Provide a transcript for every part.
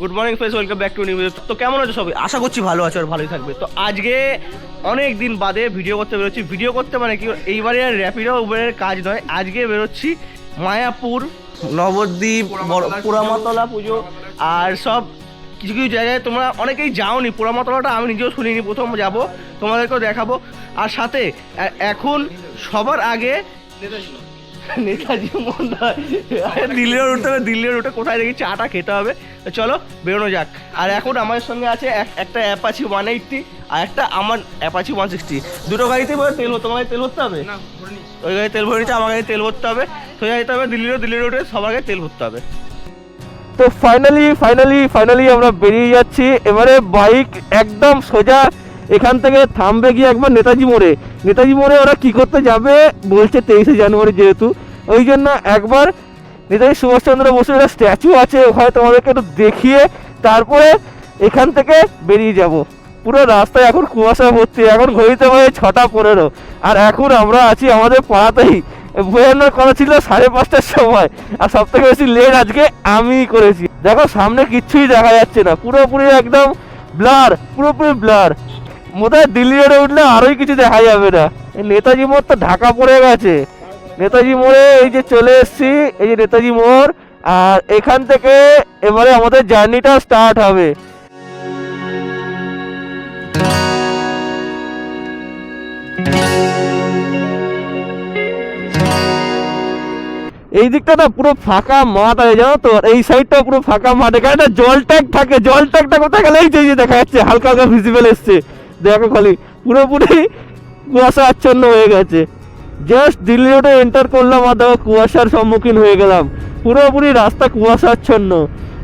Good morning friends welcome back to new তো কেমন আছো সবাই? আশা করছি ভালো আছো আর ভালোই থাকবে। তো আজকে অনেক দিন বাদে ভিডিও করতে বেরোচ্ছি। ভিডিও করতে মানে কি এইবারে আর র্যাপিডো উবেরের কাজ নয়। আজকে বেরোচ্ছি মায়াপুর নবদ্বীপ পোড়ামাতলা পুজো। আর সব কিছু কিছু জায়গায় তোমরা অনেকেই যাওনি। পোড়ামাতলাটা আমি নিজেও শুনিনি। প্রথম যাব তোমাদেরকেও দেখাবো। আর সাথে এখন সবার আগে নেতাজি মন্দির দিল্লির রুটে হবে দিল্লির রুটে কোথায় দেখি চাটা খেতে হবে? চলো বেরোনো যাক। আর এখন আমাদের সঙ্গে আছে এক- একটা অ্যাপাচি ওয়ান এইটটি আর একটা আমার অ্যাপাচি ওয়ান সিক্সটি দুটো গাড়িতে এবার তেল তোমার গাড়ি তেল ভরতে হবে? ওই গাড়ি তেল ভরে নিচ্ছে আমার গাড়ি তেল ভরতে হবে। সোজা যেতে হবে দিল্লির দিল্লির রুটে সবার গাড়ি তেল ভরতে হবে। তো ফাইনালি ফাইনালি ফাইনালি আমরা বেরিয়ে যাচ্ছি। এবারে বাইক একদম সোজা এখান থেকে থামবে গিয়ে একবার নেতাজি মোড়ে। নেতাজি মোড়ে ওরা কি করতে যাবে বলছে তেইশে জানুয়ারি যেহেতু। ওই জন্য একবার নেতাজি সুভাষচন্দ্র বসুর একটা স্ট্যাচু আছে, ওখানে তোমাদেরকে একটু দেখিয়ে তারপরে এখান থেকে বেরিয়ে যাব। পুরো রাস্তায় এখন কুয়াশা ভর্তি, এখন ঘড়িতে বাজে ছটা পনেরো। আর এখন আমরা আছি আমাদের পাড়াতেই। বেরোনোর কথা ছিল সাড়ে পাঁচটার সময়। আর সব থেকে বেশি লেট আজকে আমিই করেছি। দেখো সামনে কিচ্ছুই দেখা যাচ্ছে না। পুরোপুরি একদম ব্লার পুরোপুরি ব্লার মোটায় দিল্লি রোডে উঠলে আরোই কিছু দেখা যাবে না। নেতাজি মোড় তো ঢাকা পড়ে গেছে। নেতাজি মোড়ে এই যে চলে এসেছি, এই যে নেতাজি মোড়, আর এখান থেকে এবারে আমাদের জার্নিটা স্টার্ট হবে। এই দিকটা না পুরো ফাঁকা মাঠ আছে, জানো তো? এই সাইডটা পুরো ফাঁকা মাঠ। এখানে জল ট্যাঙ্ক থাকে, জল ট্যাঙ্কটা কোথায় গেলে এই যে দেখা যাচ্ছে, হালকা হালকা ভিজিবল এসছে। দেখো খালি, পুরোপুরি কুয়াশা আচ্ছন্ন হয়ে গেছে। জাস্ট দিল্লি রোডে এন্টার করলাম আর দেখো কুয়াশার সম্মুখীন হয়ে গেলাম। পুরোপুরি রাস্তা কুয়াশা আচ্ছন্ন।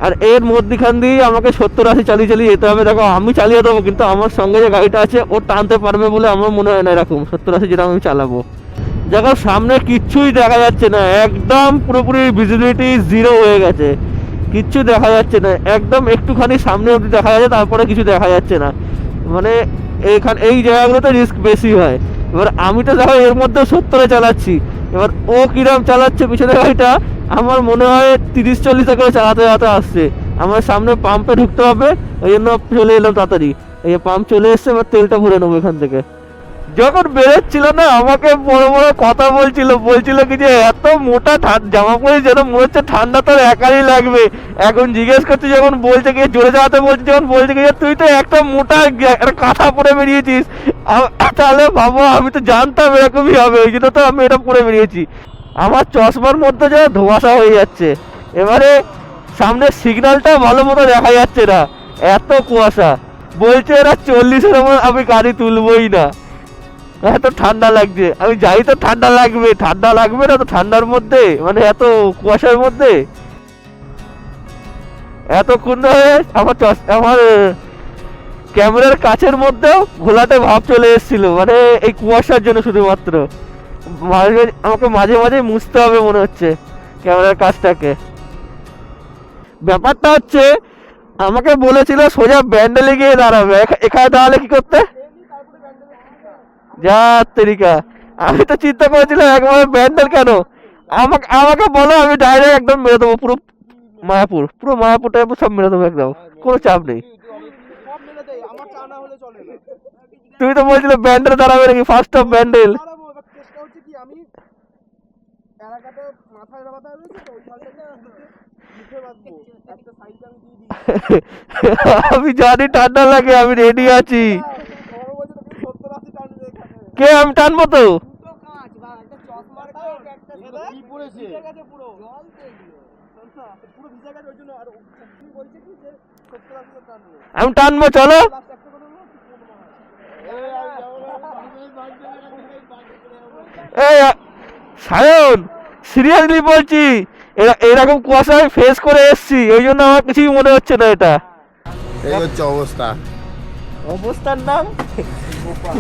আর এর মধ্যখান দিয়ে আমাকে সত্তর আশি চালিয়ে চালিয়ে যেতে হবে। দেখো, আমি চালিয়ে দেবো, কিন্তু আমার সঙ্গে যে গাড়িটা আছে, ও টানতে পারবে বলে আমার মনে হয় না এরকম। সত্তর আশি যেটা আমি চালাবো। দেখো, সামনে কিচ্ছুই দেখা যাচ্ছে না। একদম পুরোপুরি ভিজিবিলিটি জিরো হয়ে গেছে। কিচ্ছু দেখা যাচ্ছে না। একদম একটুখানি সামনে অবধি দেখা যাচ্ছে, তারপরে কিছু দেখা যাচ্ছে না। মানে এইখান এই জায়গাগুলোতে রিস্ক বেশি হয়। এবার আমি তো দেখো এর মধ্যে সত্তরে চালাচ্ছি। এবার ও কিরম চালাচ্ছে পিছনে গাড়িটা আমার মনে হয় তিরিশ চল্লিশ করে চালাতে চালাতে আসছে। আমার সামনে পাম্পে ঢুকতে হবে, ওই জন্য চলে এলাম তাড়াতাড়ি। এই পাম্প চলে এসছে, এবার তেলটা ভরে নেব এখান থেকে। যখন বেরোচ্ছিল না, আমাকে বড় বড় কথা বলছিল বলছিল কি যে, এত মোটা জামা পরে যেন মনে হচ্ছে ঠান্ডা তোর একারই লাগবে। এখন জিজ্ঞেস করছে, যখন বলছে কি, জোরে যাওয়াতে বলছে, যখন বলছে কি তুই তো একটা মোটা কাঁথা পরে বেরিয়েছিস। তাহলে ভাবো আমি তো জানতাম এরকমই হবে, ওই জন্য তো আমি এটা পরে বেরিয়েছি। আমার চশমার মধ্যে যেন ধোঁয়াশা হয়ে যাচ্ছে। এবারে সামনে সিগন্যালটা ভালো মতো দেখা যাচ্ছে না। এত কুয়াশা। বলছে, এরা চল্লিশের আমার আমি গাড়ি তুলবই না। এত ঠান্ডা লাগছে। আমি যাই তো ঠান্ডা লাগবে ঠান্ডা লাগবে না তো ঠান্ডার মধ্যে মানে এত কুয়াশার মধ্যে। এতক্ষণ ধরে আমার আমার ক্যামেরার কাছের মধ্যেও ঘোলাটে ভাব চলে এসেছিল মানে এই কুয়াশার জন্য শুধুমাত্র। মাঝে- আমাকে মাঝে মাঝে মুছতে হবে মনে হচ্ছে ক্যামেরার কাজটাকে। ব্যাপারটা হচ্ছে, আমাকে বলেছিল সোজা ব্যান্ডেলে গিয়ে দাঁড়াবে এখানে দাঁড়ালে কি করতে? যা তেরিকা। আমি তো চিন্তা করেছিলাম, একবারে ব্যান্ডেল কেন? আমাকে আমাকে বলো, আমি ডাইরেক্ট একদম মেরে দেবো, পুরো মায়াপুর, পুরো সব মেরে দেবো একদম, কোনো চাপ নেই। তুমি তো বলছিলে ব্যান্ডেল দাঁড়াবে নাকি ফার্স্ট অফ ব্যান্ডেল। আমি জানি ঠান্ডা লাগে, আমি রেডি আছি তোমার বলছে তুমি সত্তর আশি টানবে এখানে কে আমি টানবো তো? দুটো কাঁচ বা একটা চশমার কাঁচ একটা কি পড়েছে? ভিজে গেছে পুরো। জল তো এগুলো পুরো ভিজে গেছে ওই জন্য আর ও- তুমি বলছে কি যে সত্তর আশি টানবে? আমি টানবো চলো। সায়ন সিরিয়াসলি বলছি এরা এরকম কুয়াশা আমি ফেস করে এসেছি ওই জন্য আমার কিছুই মনে হচ্ছে না এটা। এই হচ্ছে অবস্থা। অবস্থার নাম?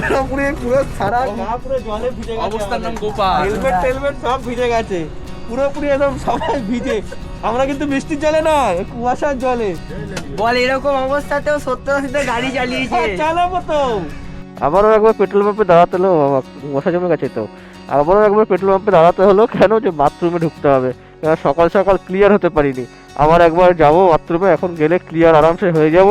পুরোপুরি পুরো সারা গা পুরো জলে ভিজে গেছে অবস্থার নাম গোপাল। হেলমেট টেলমেট সব ভিজে গেছে। পুরোপুরি একদম সবাই ভিজে। আমরা কিন্তু বৃষ্টির জলে না কুয়াশার জলে। বল এরকম অবস্থাতেও সত্তর আশিতে গাড়ি চালিয়েছে। হ্যাঁ, চালাবো তো আবারও একবার পেট্রোল পাম্পে দাঁড়াতে হলো মশা জমে গেছে তো। আবারও একবার পেট্রোল পাম্পে দাঁড়াতে হলো কেন যে বাথরুমে ঢুকতে হবে? সকাল সকাল ক্লিয়ার হতে পারিনি? আবার একবার যাব বাথরুমে এখন গেলে ক্লিয়ার আরামসে হয়ে যাব।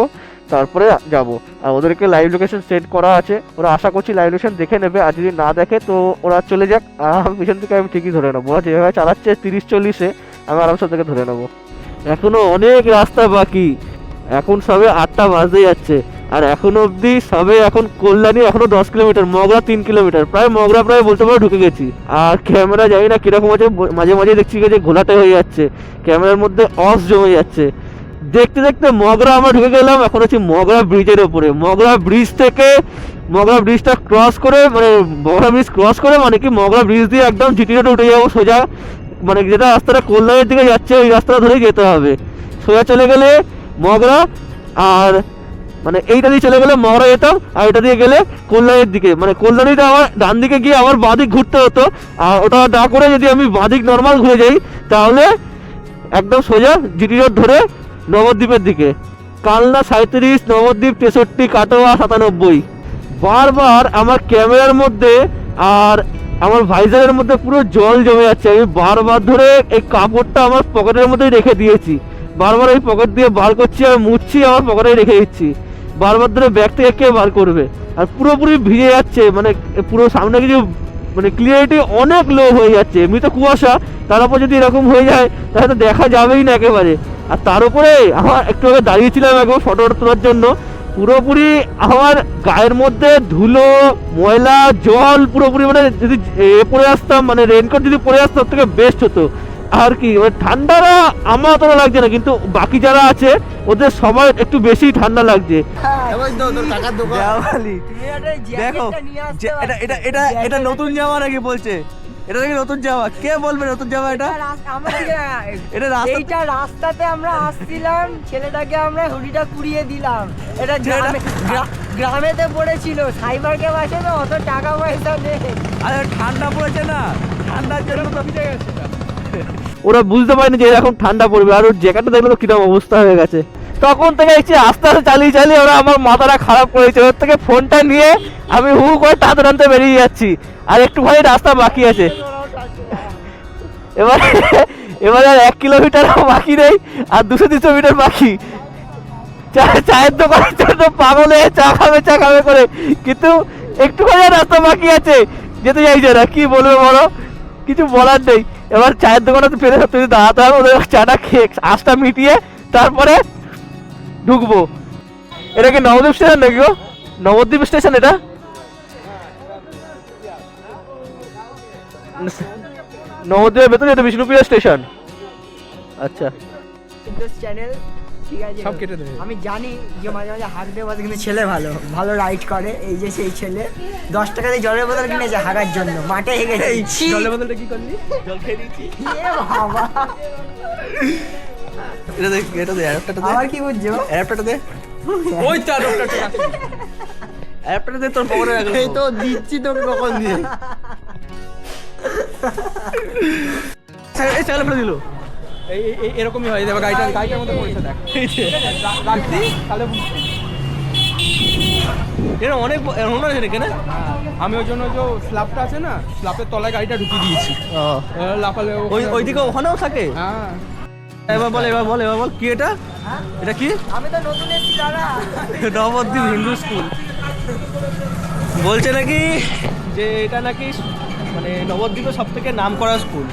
তারপরে যাব। আর ওদেরকে লাইভ লোকেশন সেট করা আছে। ওরা আশা করছি লাইভ লোকেশন দেখে নেবে। আর যদি না দেখে, তো ওরা চলে যাক। আমি পিছন থেকে আমি ঠিকই ধরে নেব। ওরা যেভাবে চালাচ্ছে, তিরিশ চল্লিশে, আমি আরামসে থেকে ধরে নেব। এখনও অনেক রাস্তা বাকি। এখন সবে আটটা বাজতে যাচ্ছে। আর এখন অবধি সবে এখন কল্যাণী এখনও দশ কিলোমিটার, মগরা তিন কিলোমিটার। প্রায় মগরা প্রায় বলতে পারো ঢুকে গেছি। আর ক্যামেরা জানি না কীরকম আছে মাঝে মাঝে দেখছি যে ঘোলাটে হয়ে যাচ্ছে। ক্যামেরার মধ্যে অফ জমে যাচ্ছে। দেখতে দেখতে মগরা আমরা ঢুকে গেলাম, এখন হচ্ছে মগরা ব্রিজের ওপরে মগরা ব্রিজ থেকে, মগরা ব্রিজটা ক্রস করে মানে মগরা ব্রিজ ক্রস করে মানে কি মগরা ব্রিজ দিয়ে একদম জিটি রোডে উঠে যাব সোজা। মানে যেটা রাস্তাটা কল্যাণের দিকে যাচ্ছে, ওই রাস্তাটা ধরেই যেতে হবে। সোজা চলে গেলে মগরা, আর মানে এইটা দিয়ে চলে গেলে মগরা যেতাম, আর এটা দিয়ে গেলে কল্যাণীর দিকে। মানে কল্যাণীতে আমার ডান দিকে গিয়ে আমার বাঁদিক ঘুরতে হতো। আর ওটা না করে যদি আমি বাঁদিক নর্মাল ঘুরে যাই, তাহলে একদম সোজা জিটি রোড ধরে নবদ্বীপের দিকে। কালনা সাঁত্রিশ নবদ্বীপ তেষট্টি, কাটোয়া সাতানব্বই। বারবার আমার ক্যামেরার মধ্যে আর আমার ভাইজারের মধ্যে পুরো জল জমে যাচ্ছে। আমি বারবার ধরে এই কাপড়টা আমার পকেটের মধ্যেই রেখে দিয়েছি। বারবার এই পকেট দিয়ে বার করছি আর মুছছি, আমার পকেটে রেখে দিচ্ছি। বারবার ধরে ব্যাগ থেকে কে বার করবে? আর পুরোপুরি ভিজে যাচ্ছে মানে পুরো সামনে কিছু মানে ক্লিয়ারিটি অনেক লো হয়ে যাচ্ছে। এমনি তো কুয়াশা, তার উপর যদি এরকম হয়ে যায়, তাহলে তো দেখা যাবেই না একেবারে। আর তার উপরে আমার একটু আগে দাঁড়িয়েছিলাম একবার ফটো তোলার জন্য পুরোপুরি আমার গায়ের মধ্যে ধুলো ময়লা জল পুরোপুরি মানে যদি এ পরে আসতাম মানে রেনকোট যদি পরে আসতাম তার থেকে বেস্ট হতো। আর কি মানে ঠান্ডাটা আমার অতটা লাগছে না কিন্তু বাকি যারা আছে ওদের সবার একটু বেশি ঠান্ডা লাগছে। একটা দেখো এটা এটা এটা এটা নতুন জামা নাকি বলছে? এটা নাকি নতুন জামা। কে বলবে নতুন জামা এটা? এটা আমরা রাস্তা এইটা রাস্তাতে আমরা আসছিলাম ছেলেটাকে আমরা হুডিটা কুড়িয়ে দিলাম। এটা গ্রামেতে পড়েছিল সাইবার ক্যাব আছে তো অত টাকা পয়সা নেই। আরে ঠান্ডা পড়েছে না। ঠান্ডার জন্য তো ভিজে গেছে। ওরা বুঝতে পারেনি যে এরকম ঠান্ডা পড়বে। আর ওর জ্যাকেটটা দেখলে তো কীরকম অবস্থা হয়ে গেছে। তখন থেকে দেখছি আস্তে আস্তে চালিয়ে চালিয়ে ওরা আমার মাথাটা খারাপ করেছে। ওর থেকে ফোনটা নিয়ে আমি হু করে টানতে টানতে বেরিয়ে যাচ্ছি। আর একটুখানি রাস্তা বাকি আছে। এবার এবার আর এক কিলোমিটার বাকি নেই, আর দুশো তিনশো মিটার বাকি। চায়ের দোকানের জন্য পাগল চা খাবে চা খাবে করে। কিন্তু একটুখানি আর রাস্তা বাকি আছে। যেতে চাইছে না, কি বলবে বলো? কিছু বলার নেই। এবার চায়ের দোকানে ফেলে সত্যি দাঁড়াতে হবে, ওদের চাটা খেয়ে আশটা মিটিয়ে তারপরে ঢুকবো। এটা কি নবদ্বীপ স্টেশন নাকি গো? নবদ্বীপ স্টেশন এটা? নবদ্বীপের ভেতরে এটা বিষ্ণুপ্রিয়া স্টেশন আচ্ছা। চ্যানেল ঠিক আছে। সব কেটে দেবে। আমি জানি যে মাঝে মাঝে হাঁক দেওয়া কিন্তু ছেলে ভালো। ভালো রাইড করে এই যে সেই ছেলে। দশ টাকা দিয়ে জলের বোতল কিনেছে হাগার জন্য। মাঠে হেগে জলের বদলটা কি করলি? জল খেয়ে দিয়েছি বাবা। এটা দেখ এটা দে অ্যাডাপ্টারটা দে। আবার কি বুঝছ? অ্যাডাপ্টারটা দে। ওই তো অ্যাডাপ্টারটা অ্যাডাপ্টারটা দে তোর পকেটে রাখব এই তো দিচ্ছি তোকে কখন দিয়ে। এই চালা ফেলে দিল। এই এরকমই হয়। দেখো গাড়িটা গাড়িটার মধ্যে পড়েছে দেখ। রাখছি তাহলে এর অনেক আছে নাকি না আমি ওই জন্য যে স্ল্যাবটা আছে না স্ল্যাবের তলায় গাড়িটা ঢুকিয়ে দিয়েছি। লাফালে ওই ওইদিকে ওখানেও থাকে? হ্যাঁ। এবার বল এবার বল এবার বল। কি এটা? এটা কি? আমি তো নতুন এসেছি দাদা নবদ্বীপ হিন্দু স্কুল। বলছে নাকি যে এটা নাকি মানে নবদ্বীপের সব থেকে নাম করা স্কুল।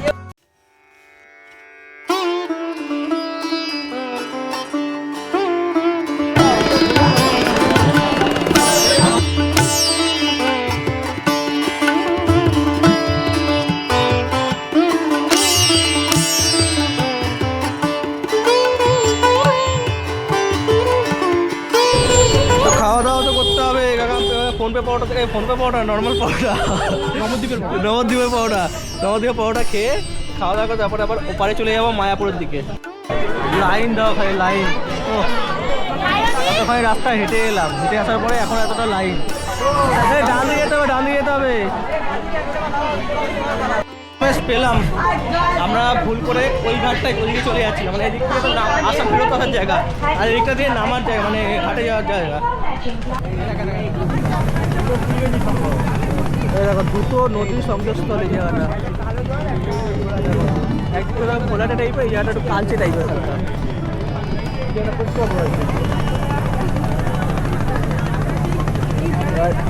পে পাওয়াটা নর্মাল পাওয়াটা। নবদ্বীপের নবদ্বীপের পাওয়াটা। নবদ্বীপের পাওয়াটা খেয়ে খাওয়া দাওয়া করে তারপরে আবার ওপারে চলে যাব মায়াপুরের দিকে। লাইন দাও ভাই লাইন। ও এতক্ষণ রাস্তা হেঁটে এলাম। হেঁটে আসার পরে এখন এতটা লাইন। ডান দিকে যেতে হবে ডান দিকে যেতে হবে। পেলাম। আমরা ভুল করে ওই ঘাটটায় ওইদিকে চলে যাচ্ছিলাম। মানে এদিক থেকে তো আসা ফেরত আসার জায়গা। আর এদিকটা দিয়ে নামার জায়গা মানে ঘাটে যাওয়ার জায়গা। দেখো, দুটো নদীর সংযোগস্থল এই জায়গাটা। একদিকে খোলাটা টাইপের এই জায়গাটা একটু কালচে টাইপের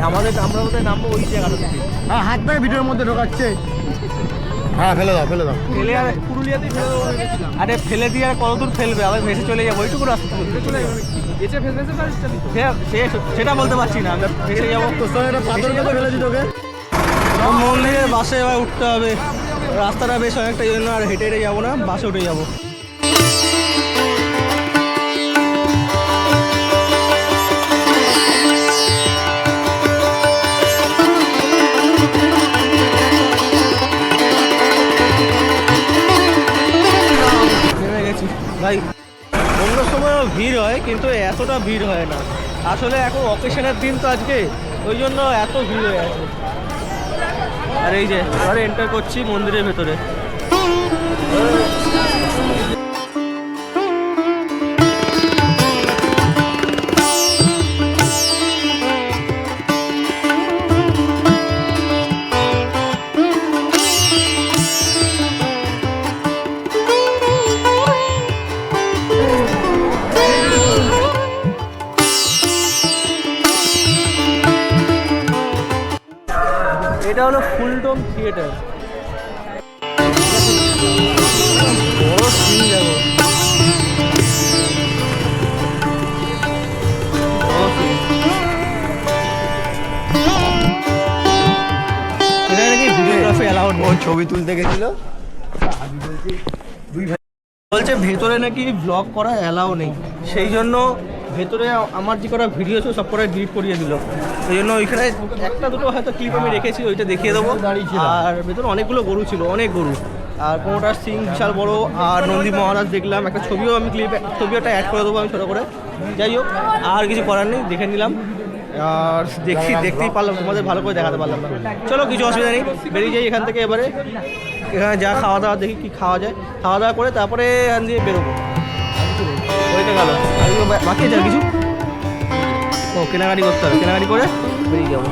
আমাদের আমরা বোধহয় নামবো ওই জায়গাটা হ্যাঁ হাত পায়ে ভিডিওর মধ্যে ঢোকাচ্ছে। হ্যাঁ ফেলে দাও ফেলে দাও। ফেলে আর পুরুলিয়াতেই ফেলে দেবো ভেবেছিলাম। আরে ফেলে দিয়ে আর কতদূর ফেলবে? আবার ভেসে চলে যাব ওইটুকু রাস্তা তো। চলে যাবে। ফেসে ফেসে সে- সে- সেটা বলতে পারছি না আমরা ভেসে যাব। তোর সঙ্গে একটা পাথর কেটে ফেলেছি তোকে। মন্দিরের বাসে এবার উঠতে হবে। রাস্তাটা বেশ অনেকটা জন্য আর হেঁটে হেঁটে যাব না বাসে উঠে যাব। ভাই, অন্য সময়ও ভিড় হয়, কিন্তু এতটা ভিড় হয় না। আসলে এখন অকেশনের দিন তো আজকে, ওই জন্য এত ভিড় হয়ে আছে। আর এই যে এবারে এন্টার করছি মন্দিরের ভেতরে। অ্যালাউড ও ছবি তুলতে গেছিল? বলছে ভেতরে নাকি ব্লগ করা অ্যালাউ নেই। সেই জন্য ভেতরে আমার যে করা ভিডিও ছিল সব কটা ডিলিট করিয়ে দিল। সেই জন্য ওইখানে একটা দুটো হয়তো ক্লিপ আমি রেখেছি, ওইটা দেখিয়ে দেবো। আর ভেতরে অনেকগুলো গরু ছিল, অনেক গরু। আর কোনোটার সিং, বিশাল বড়, আর নন্দী মহারাজ দেখলাম। একটা ছবিও আমি ক্লিপ একটা অ্যাড করে দেবো আমি ছোটো করে। যাই হোক, আর কিছু করার নেই, দেখে নিলাম। আর দেখি, দেখতেই পারলাম, তোমাদের ভালো করে দেখাতে পারলাম চলো, কিছু অসুবিধা নেই, বেরিয়ে যাই এখান থেকে এবারে। এখানে যা খাওয়া দাওয়া, দেখি কি খাওয়া যায়। খাওয়া দাওয়া করে তারপরে এখান দিয়ে বেরোবো। ওইটা গেল। বাকি আছে আর কিছু? ও কেনাকাটি করতে হবে। কেনাকাটি করে বেরিয়ে যাব।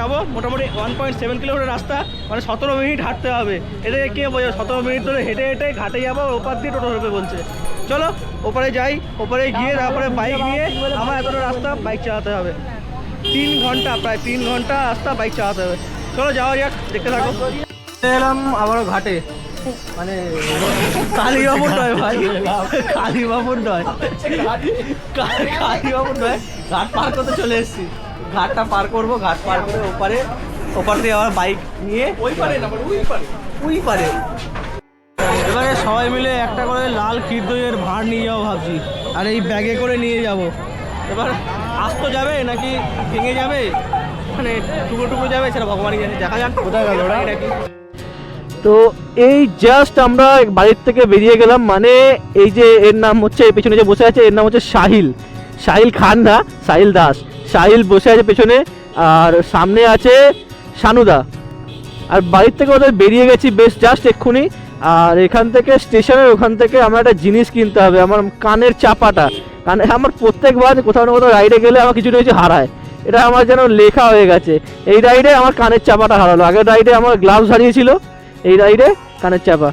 যাব, মোটামুটি ওয়ান পয়েন্ট সেভেন কিলোমিটার রাস্তা মানে সতেরো মিনিট হাঁটতে হবে। এটাকে কে বোঝে সতেরো মিনিট ধরে হেঁটে হেঁটে ঘাটে যাব ওপার দিয়ে টোটো ধরবে বলছে। চলো, ওপারে যাই, ওপারে গিয়ে তারপরে বাইক নিয়ে আমার এতটা রাস্তা বাইক চালাতে হবে। তিন ঘণ্টা, প্রায় তিন ঘণ্টা রাস্তা বাইক চালাতে হবে। চলো, যাওয়া যাক, দেখতে থাকো। এলাম আবারও ঘাটে। মানে কালীবাবুর নয় ভাই। কালীবাবুর নয়। কালীবাবুর নয়, ঘাট পার করতে চলে এসেছি। ঘাটটা পার করব ঘাট পার করে ওপারে ওপার দিয়ে আবার বাইক নিয়ে ওই পারে না ওই পারে। ওই পারে। এবারে সবাই মিলে একটা করে লাল ক্ষীর দইয়ের ভাঁড় নিয়ে যাব ভাবছি আর এই ব্যাগে করে নিয়ে যাব। এবার আসতো যাবে নাকি ভেঙে যাবে? মানে টুকরো টুকরো যাবে সেটা ভগবানই জানে। দেখা যাক কোথায় গেল নাকি তো এই জাস্ট আমরা বাড়ির থেকে বেরিয়ে গেলাম মানে এই যে এর নাম হচ্ছে এই পেছনে যে বসে আছে এর নাম হচ্ছে সাহিল। সাহিল খান না সাহিল দাস। সাহিল বসে আছে পেছনে, আর সামনে আছে সানুদা। আর বাড়ির থেকে ওদের বেরিয়ে গেছি বেশ জাস্ট এক্ষুনি, আর এখান থেকে স্টেশনের ওখান থেকে আমার একটা জিনিস কিনতে হবে, আমার কানের চাপাটা। কানে আমার প্রত্যেকবার কোথাও না কোথাও রাইডে গেলে আমার কিছু কিছু হারায়। এটা আমার যেন লেখা হয়ে গেছে। এই রাইডে আমার কানের চাপাটা হারালো। আগের রাইডে আমার গ্লাভস হারিয়েছিল, এই রাইডে কানের চাপা।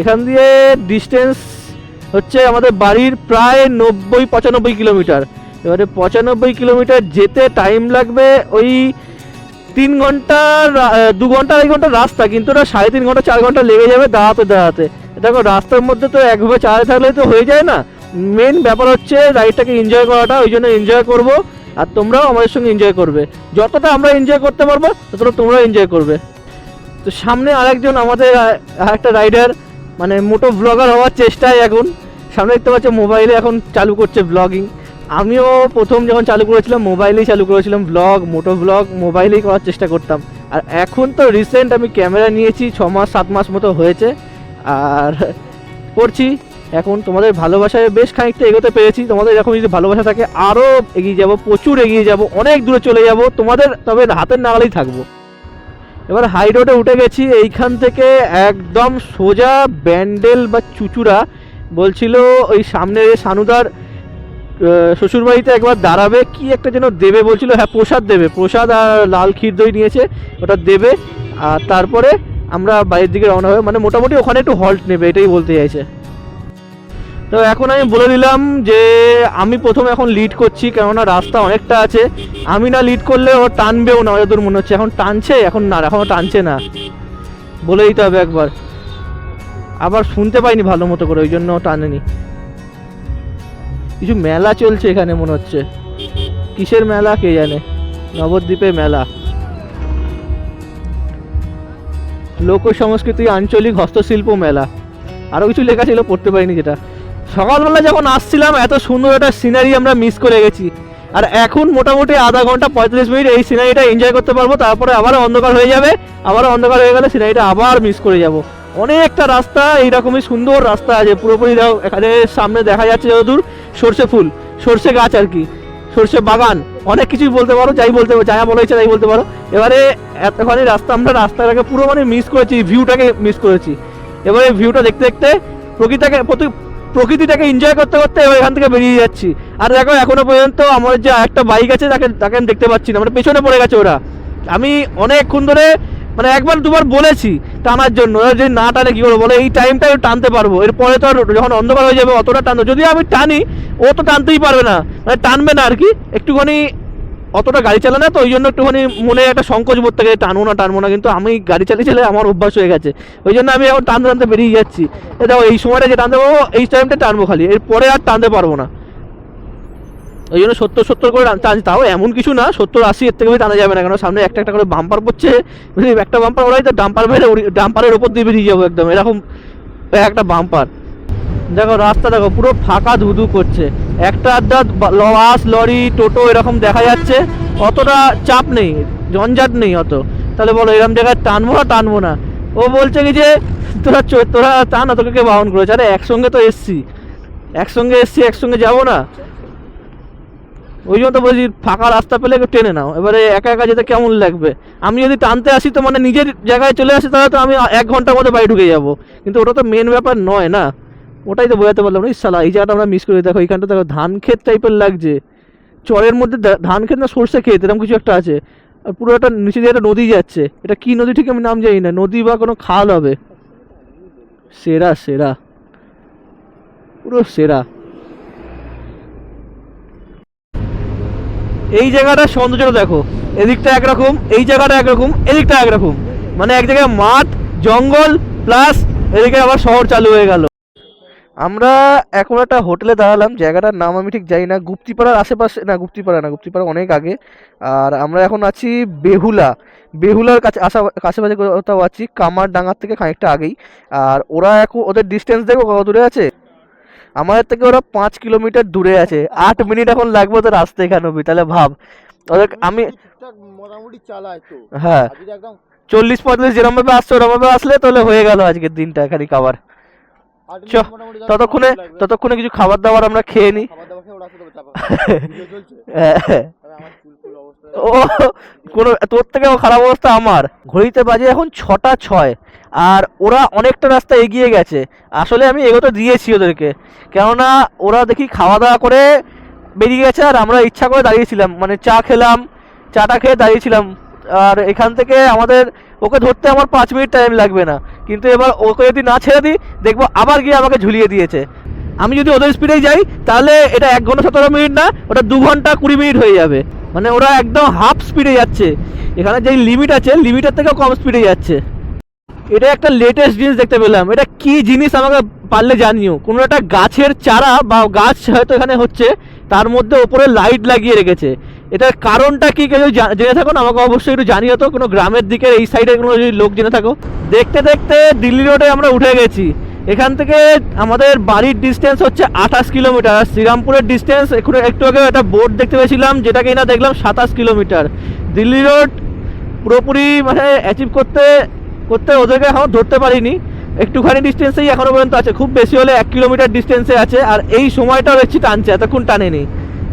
এখান দিয়ে ডিস্টেন্স হচ্ছে আমাদের বাড়ির প্রায় নব্বই পঁচানব্বই কিলোমিটার এবারে পঁচানব্বই কিলোমিটার যেতে টাইম লাগবে ওই তিন ঘণ্টা দু ঘণ্টা আড়াই ঘণ্টা রাস্তা কিন্তু ওটা সাড়ে তিন ঘণ্টা চার ঘণ্টা লেগে যাবে দাঁড়াতে দাঁড়াতে। দেখো রাস্তার মধ্যে তো একভাবে চালাতে থাকলে তো হয়ে যায় না। মেন ব্যাপার হচ্ছে রাইডটাকে এনজয় করাটা ওই জন্য এনজয় করব আর তোমরাও আমাদের সঙ্গে এনজয় করবে। যতটা আমরা এনজয় করতে পারব ততটা তোমরাও এনজয় করবে। তো সামনে আরেকজন আমাদের আহ, একটা রাইডার মানে মোটো ব্লগার হওয়ার চেষ্টায় এখন। সামনে দেখতে পাচ্ছ মোবাইলে এখন চালু করছে ব্লগিং আমিও প্রথম যখন চালু করেছিলাম, মোবাইলেই চালু করেছিলাম ব্লগ মোটো ব্লগ মোবাইলেই করার চেষ্টা করতাম। আর এখন তো রিসেন্ট আমি ক্যামেরা নিয়েছি, ছ মাস, সাত মাস মতো হয়েছে। আর করছি। এখন তোমাদের ভালোবাসায় বেশ খানিকটা এগোতে পেরেছি। তোমাদের এরকম যদি ভালোবাসা থাকে আরও এগিয়ে যাব, প্রচুর এগিয়ে যাব, অনেক দূরে চলে যাব। তোমাদের তবে হাতের নাগালেই থাকব। এবার হাই রোডে উঠে গেছি। এইখান থেকে একদম সোজা ব্যান্ডেল বা চুচুড়া বলছিল ওই সামনে সানুদার। শ্বশুরবাড়িতে একবার দাঁড়াবে, কি একটা যেন দেবে বলছিল হ্যাঁ প্রসাদ দেবে। প্রসাদ আর লাল ক্ষীর দই নিয়েছে, ওটা দেবে। আর তারপরে আমরা বাইরের দিকে রওনা হবে মানে মোটামুটি ওখানে একটু হল্ট নেবে, এটাই বলতে চাইছে। তো এখন আমি বলে দিলাম যে, আমি প্রথম এখন লিড করছি, কেননা রাস্তা অনেকটা আছে। আমি না লিড করলে ও টানবেও না যতদূর মনে হচ্ছে। এখন টানছে, এখন না এখনও টানছে না। বলে দিতে হবে একবার। আবার শুনতে পাইনি ভালো মতো করে, ওই জন্য টানেনি। কিছু মেলা চলছে এখানে মনে হচ্ছে। কিসের মেলা কে জানে? নবদ্বীপে মেলা। লোক সংস্কৃতি আঞ্চলিক হস্তশিল্প মেলা। আরও কিছু লেখা ছিল, পড়তে পারিনি যেটা। সকালবেলা যখন আসছিলাম, এত সুন্দর একটা সিনারি আমরা মিস করে গেছি। আর এখন মোটামুটি আধা ঘণ্টা পঁয়তাল্লিশ মিনিট এই সিনারিটা এনজয় করতে পারব, তারপরে আবার অন্ধকার হয়ে যাবে আবার অন্ধকার হয়ে গেলে সিনারিটা আবার মিস করে যাব। অনেকটা রাস্তা, এইরকমই সুন্দর রাস্তা আছে। পুরোপুরি দেখো, এখানে সামনে দেখা যাচ্ছে যতদূর, সর্ষে ফুল, সর্ষে গাছ আর কি, সর্ষে বাগান। অনেক কিছুই বলতে পারো, যাই বলতে পারো যা বলা ইচ্ছা তাই বলতে পারো। এবারে এতখানি রাস্তা, আমরা রাস্তাটাকে পুরো মানে মিস করেছি ভিউটাকে মিস করেছি। এবারে ভিউটা দেখতে দেখতে প্রকৃতিটাকে প্রকৃতিটাকে এনজয় করতে করতে এবার এখান থেকে বেরিয়ে যাচ্ছি। আর দেখো, এখনও পর্যন্ত আমাদের যে একটা বাইক আছে, তাকে তাকে আমি দেখতে পাচ্ছি না মানে পেছনে পড়ে গেছে ওরা। আমি অনেকক্ষণ ধরে মানে একবার দুবার বলেছি টানার জন্য। যদি না টানে কি করব বলে? এই টাইমটা টানতে পারব। এরপরে তো যখন অন্ধকার হয়ে যাবে অতটা টানতে যদি আমি টানি, ও তো টানতেই পারবে না। মানে টানবে না আর কি। একটুখানি অতটা গাড়ি চালায় না তো, ওই জন্য একটুখানি মনে একটা সংকোচ বোধ থাকে টানবো না টানবো না। কিন্তু আমি গাড়ি চালিয়ে চালিয়ে আমার অভ্যাস হয়ে গেছে। ওই জন্য আমি এখন টানতে টানতে বেরিয়ে যাচ্ছি। দেখো, এই সময়টা যে টানতে পারব, এই টাইমটা টানবো খালি। এরপরে আর টানতে পারব না। ওই জন্য সত্তর সত্তর করে টান- টানছি তাও এমন কিছু না, সত্তর আশি এর থেকে টানা যাবে না কেন সামনে একটা একটা করে বাম্পার পড়ছে। একটা বাম্পার ওরাই তো ডাম্পার মেরে ডাম্পারের ওপর দিয়ে বেরিয়ে যাব একদম। এরকম একটা বাম্পার দেখো, রাস্তা দেখো, পুরো ফাঁকা ধুধু করছে। একটা আধটা বাস লরি, টোটো এরকম দেখা যাচ্ছে। অতটা চাপ নেই ঝঞ্ঝাট নেই অত। তাহলে বলো এরকম জায়গায় টানবো না টানবো না? ও বলছে কি যে, তোরা তোরা টান তোকে বারণ করেছে? আরে, একসঙ্গে তো এসছি। একসঙ্গে এসছি, একসঙ্গে যাব না। ওই জন্য তো বলছি, ফাঁকা রাস্তা পেলে টেনে নাও। এবারে একা একা যেতে কেমন লাগবে? আমি যদি টানতে আসি তো মানে নিজের জায়গায় চলে আসি, তাহলে তো আমি এক ঘণ্টার মধ্যে বাড়ি ঢুকে যাব। কিন্তু ওটা তো মেন ব্যাপার নয় না। ওটাই তো বোঝাতে পারলাম না। ইসালা এই জায়গাটা আমরা মিস করে। দেখো, এইখানটা দেখো, ধান ক্ষেত টাইপের লাগছে। চরের মধ্যে ধান ক্ষেত না সর্ষে ক্ষেত, এরকম কিছু একটা আছে। আর পুরো একটা নিচে দিয়ে একটা নদী যাচ্ছে। এটা কি নদী ঠিক আমি নাম জানি না। নদী বা কোনো খাল হবে? সেরা সেরা। পুরো সেরা। এই জায়গাটা সৌন্দর্যটা দেখো। এদিকটা একরকম, এই জায়গাটা একরকম, এদিকটা একরকম। মানে এক জায়গায় মাঠ, জঙ্গল, প্লাস এদিকে আবার শহর চালু হয়ে গেল। আমরা এখন একটা হোটেলে দাঁড়ালাম, জায়গাটার নাম আমি ঠিক জানি না। গুপ্তিপাড়ার আশেপাশে, না, গুপ্তিপাড়া না, গুপ্তিপাড়া অনেক আগে। আর আমরা এখন আছি বেহুলা। বেহুলার কাছে আসা, কাছাকাছি কোথাও আছি কামার ডাঙ্গার থেকে খানিকটা আগেই। আর ওরা এখন, ওদের ডিস্টেন্স দেখো কত দূরে আছে? আমাদের থেকে ওরা পাঁচ কিলোমিটার দূরে আছে। আট মিনিট এখন লাগবে ওদের আসতে এখানে অব্দি তাহলে ভাব। ওদের আমি মোটামুটি চালায় তো। হ্যাঁ। চল্লিশ পঁয়তাল্লিশ যেরকম ভাবে আসছে ওরকম ভাবে আসলে তাহলে হয়ে গেল আজকের দিনটা খানিক খাবার চ, ততক্ষণে। ততক্ষণে কিছু খাবার দাবার আমরা খেয়ে নিই ও, কোনো, তোর থেকেও খারাপ অবস্থা আমার। ঘড়িতে বাজে এখন ছটা ছয়, আর ওরা অনেকটা রাস্তা এগিয়ে গেছে। আসলে আমি এগোতে দিয়েছি ওদেরকে। কেননা ওরা দেখি খাওয়া দাওয়া করে বেরিয়ে গেছে, আর আমরা ইচ্ছা করে দাঁড়িয়েছিলাম মানে চা খেলাম, চাটা খেয়ে দাঁড়িয়েছিলাম আর এখান থেকে আমাদের, ওকে ধরতে আমার পাঁচ মিনিট টাইম লাগবে না। কিন্তু এবার ওকে যদি না ছেড়ে দিই, দেখব আবার গিয়ে আমাকে ঝুলিয়ে দিয়েছে। আমি যদি ওদের স্পিডেই যাই, তাহলে এটা এক ঘণ্টা সতেরো মিনিট না, ওটা দু ঘণ্টা কুড়ি মিনিট হয়ে যাবে। মানে ওরা একদম হাফ স্পিডে যাচ্ছে। এখানে যেই লিমিট আছে লিমিটের থেকেও কম স্পিডে যাচ্ছে। এটা একটা লেটেস্ট জিনিস দেখতে পেলাম। এটা কি জিনিস আমাকে পারলে জানিও? কোনো একটা গাছের চারা বা গাছ হয়তো এখানে হচ্ছে, তার মধ্যে ওপরে লাইট লাগিয়ে রেখেছে। এটার কারণটা কি কেউ জেনে থাকো না আমাকে অবশ্যই একটু জানিও তো। কোনো গ্রামের দিকে এই সাইডে কোনো যদি লোক জেনে থাকো। দেখতে দেখতে দিল্লি রোডে আমরা উঠে গেছি। এখান থেকে আমাদের বাড়ির ডিস্টেন্স হচ্ছে আঠাশ কিলোমিটার, আর শ্রীরামপুরের ডিস্টেন্স একটু একটু আগে একটা বোর্ড দেখতে পেয়েছিলাম, যেটা কিনা দেখলাম সাতাশ কিলোমিটার। দিল্লি রোড পুরোপুরি মানে অ্যাচিভ করতে করতে ওদেরকে এখন ধরতে পারিনি। একটুখানি ডিস্টেন্সেই এখনও পর্যন্ত আছে, খুব বেশি হলে এক কিলোমিটার ডিস্টেন্সে আছে, আর এই সময়টাও দেখছি টানছে, এতক্ষণ টানেনি।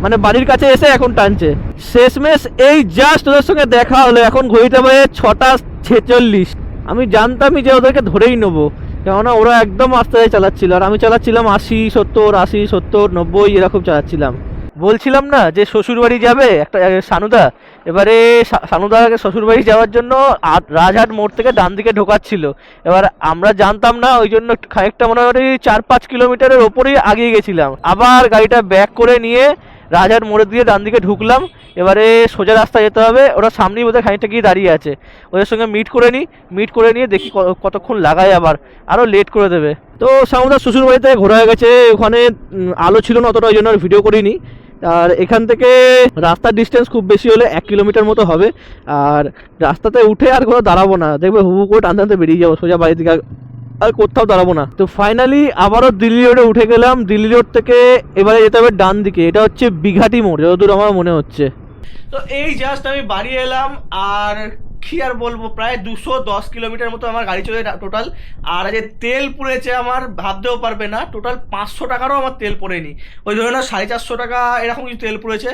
মানে বাড়ির কাছে এসে এখন টানছে। শেষমেশ এই জাস্ট ওদের সঙ্গে দেখা হলো, এখন ঘড়িতে বাজে ছটা ছেচল্লিশ। আমি জানতামই যে ওদেরকে ধরেই নেব। কেননা ওরা একদম আস্তে চালাচ্ছিল। আর আমি চালাচ্ছিলাম আশি, সত্তর আশি, সত্তর, নব্বই এরকম চালাচ্ছিলাম। বলছিলাম না যে শ্বশুর বাড়ি যাবে একটা সানুদা। এবারে সা- সানুদাকে শ্বশুর বাড়ি যাওয়ার জন্য রাজহাট মোড় থেকে ডান দিকে ঢোকাচ্ছিল। এবার আমরা জানতাম না, ওই জন্য খানিকটা মোটামুটি চার পাঁচ কিলোমিটারের ওপরেই আগিয়ে গেছিলাম। আবার গাড়িটা ব্যাক করে নিয়ে রাজহাট মোড়ের দিয়ে ডান দিকে ঢুকলাম, এবারে সোজা রাস্তা যেতে হবে, ওরা সামনেই বোধহয় খানিকটা গিয়ে দাঁড়িয়ে আছে। ওদের সঙ্গে মিট করে নিই মিট করে নিয়ে দেখি কতক্ষণ লাগায় আবার আরও লেট করে দেবে। তো সামুদার শ্বশুর বাড়িতে ঘোরা হয়ে গেছে, ওখানে আলো ছিল না অতটা, ওই জন্য ভিডিও করিনি। আর এখান থেকে রাস্তার ডিস্টেন্স খুব বেশি হলে এক কিলোমিটার মতো হবে। আর রাস্তাতে উঠে আর কোথাও দাঁড়াবো না, দেখবে হুবু করে টানতে টানতে বেরিয়ে যাব, সোজা বাড়ি থেকে আর- কোথাও দাঁড়াবো না। তো ফাইনালি আবারও দিল্লি রোডে উঠে গেলাম। দিল্লি রোড থেকে এবারে যেতে হবে ডান দিকে। এটা হচ্ছে বিঘাটি মোড়, যতদূর আমার মনে হচ্ছে। তো এই জাস্ট আমি বাড়ি এলাম, আর কি আর বলব, প্রায় দুশো দশ কিলোমিটার মতো আমার গাড়ি চলে টোটাল আর যে তেল পুড়েছে আমার, ভাবতেও পারবে না। টোটাল পাঁচশো টাকারও আমার তেল পড়েনি। ওই ধরে না সাড়ে চারশো টাকা এরকম কিছু তেল পুড়েছে।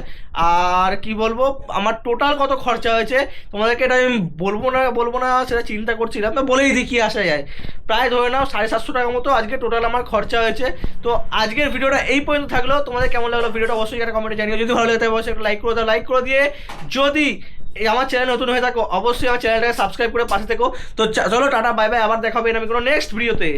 আর কি বলব, আমার টোটাল কত খরচা হয়েছে, তোমাদেরকে এটা আমি বলব না বলব না, সেটা চিন্তা করছিলাম তো বলেই দিই কি আসা যায়। প্রায় ধরে নাও, সাড়ে সাতশো টাকার মতো আজকে টোটাল আমার খরচা হয়েছে। তো আজকের ভিডিওটা এই পর্যন্ত থাকল। তোমাদের কেমন লাগল ভিডিওটা, অবশ্যই একটা কমেন্টে জানিও। যদি ভালো লাগে অবশ্যই একটা লাইক করে দাও। লাইক করে দিয়ে যদি এই আমার চ্যানেল নতুন হয়ে থাকো, অবশ্যই আমার চ্যানেলটাকে সাবস্ক্রাইব করে পাশে থেকো। তো চলো, টাটা বাই বাই আবার দেখা হবে আমি কোনো নেক্সট ভিডিওতে